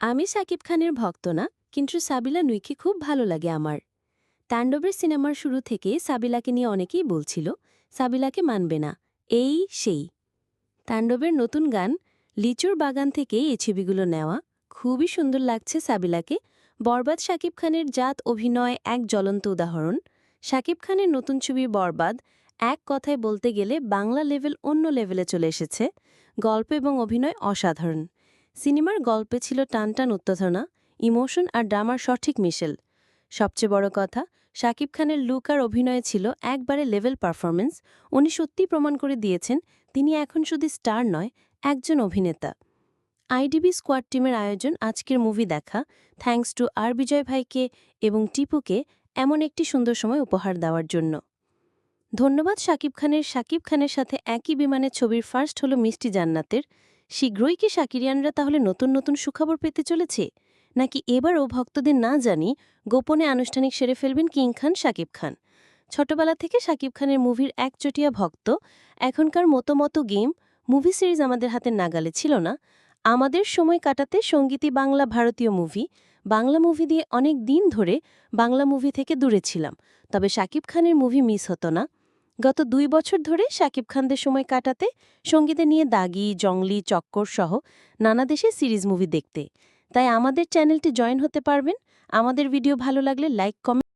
আমি সাকিব খানের ভক্ত না, কিন্তু সাবিলা নুইকে খুব ভালো লাগে আমার। তাণ্ডবের সিনেমার শুরু থেকে সাবিলাকে নিয়ে অনেকেই বলছিল, সাবিলাকে মানবে না, এই সেই। তাণ্ডবের নতুন গান, লিচুর বাগান থেকে এই ছবিগুলো নেওয়া, খুবই সুন্দর লাগছে সাবিলাকে। বরবাদ শাকিব খানের জাত অভিনয় এক জ্বলন্ত উদাহরণ। শাকিব খানের নতুন ছবি বরবাদ, এক কথায় বলতে গেলে বাংলা লেভেল অন্য লেভেলে চলে এসেছে। গল্প এবং অভিনয় অসাধারণ। সিনেমার গল্পে ছিল টানটান উত্তেজনা, ইমোশন আর ড্রামার সঠিক মিশেল। সবচেয়ে বড় কথা, শাকিব খানের লুক আর অভিনয়ে ছিল একবারে লেভেল পারফরমেন্স উনি সত্যিই প্রমাণ করে দিয়েছেন, তিনি এখন শুধু স্টার নয়, একজন অভিনেতা। আইডিবি স্কোয়াড টিমের আয়োজন, আজকের মুভি দেখা। থ্যাঙ্কস টু আর বিজয় ভাইকে এবং টিপুকে এমন একটি সুন্দর সময় উপহার দেওয়ার জন্য। ধন্যবাদ শাকিব খানের। শাকিব খানের সাথে একই বিমানে ছবির ফার্স্ট হলো মিষ্টি জান্নাতের। শীঘ্রই কি শাকিরিয়ানরা তাহলে নতুন নতুন সুখবর পেতে চলেছে? নাকি এবারও ভক্তদের না জানি গোপনে আনুষ্ঠানিক সেরে ফেলবেন কিং খান শাকিব খান। ছোটবেলা থেকে শাকিব খানের মুভির একচটিয়া ভক্ত, এখনকার মতো মতো গেম, মুভি সিরিজ আমাদের হাতে নাগালে ছিল না। আমাদের সময় কাটাতে সঙ্গীতী বাংলা ভারতীয় মুভি, বাংলা মুভি দিয়ে অনেক দিন ধরে বাংলা মুভি থেকে দূরে ছিলাম। তবে শাকিব খানের মুভি মিস হতো না। গত দুই বছর ধরে শাকিব খানদের সময় কাটাতে সঙ্গীতে নিয়ে দাগি জংলি চক্কর সহ নানা দেশে সিরিজ মুভি দেখতে। তাই আমাদের চ্যানেলটি জয়েন হতে পারবেন। আমাদের ভিডিও ভালো লাগলে লাইক, কমেন্ট